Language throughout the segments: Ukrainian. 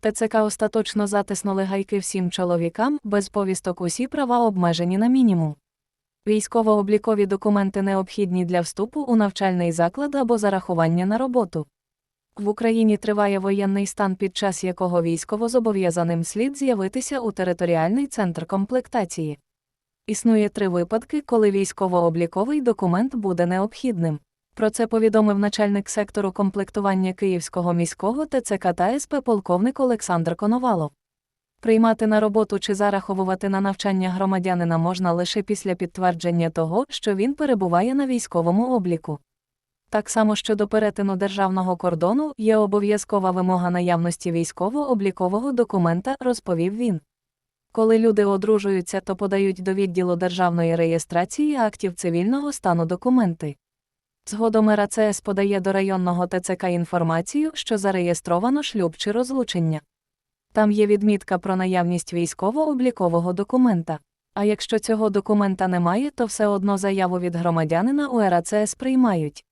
ТЦК остаточно затиснули гайки всім чоловікам, без повісток усі права обмежені на мінімум. Військово-облікові документи необхідні для вступу у навчальний заклад або зарахування на роботу. В Україні триває воєнний стан, під час якого військовозобов'язаним слід з'явитися у територіальний центр комплектації. Існує три випадки, коли військово-обліковий документ буде необхідним. Про це повідомив начальник сектору комплектування Київського міського ТЦК та СП полковник Олександр Коновалов. Приймати на роботу чи зараховувати на навчання громадянина можна лише після підтвердження того, що він перебуває на військовому обліку. Так само щодо перетину державного кордону є обов'язкова вимога наявності військово-облікового документа, розповів він. Коли люди одружуються, то подають до відділу державної реєстрації актів цивільного стану документи. Згодом РАЦС подає до районного ТЦК інформацію, що зареєстровано шлюб чи розлучення. Там є відмітка про наявність військово-облікового документа. А якщо цього документа немає, то все одно заяву від громадянина у РАЦС приймають.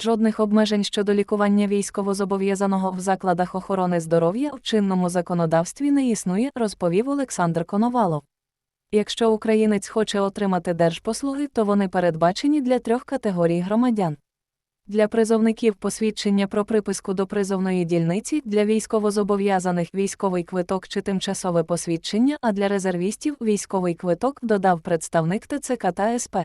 Жодних обмежень щодо лікування військовозобов'язаного в закладах охорони здоров'я в чинному законодавстві не існує, розповів Олександр Коновалов. Якщо українець хоче отримати держпослуги, то вони передбачені для трьох категорій громадян. Для призовників посвідчення про приписку до призовної дільниці, для військовозобов'язаних військовий квиток чи тимчасове посвідчення, а для резервістів військовий квиток додав представник ТЦК та СП.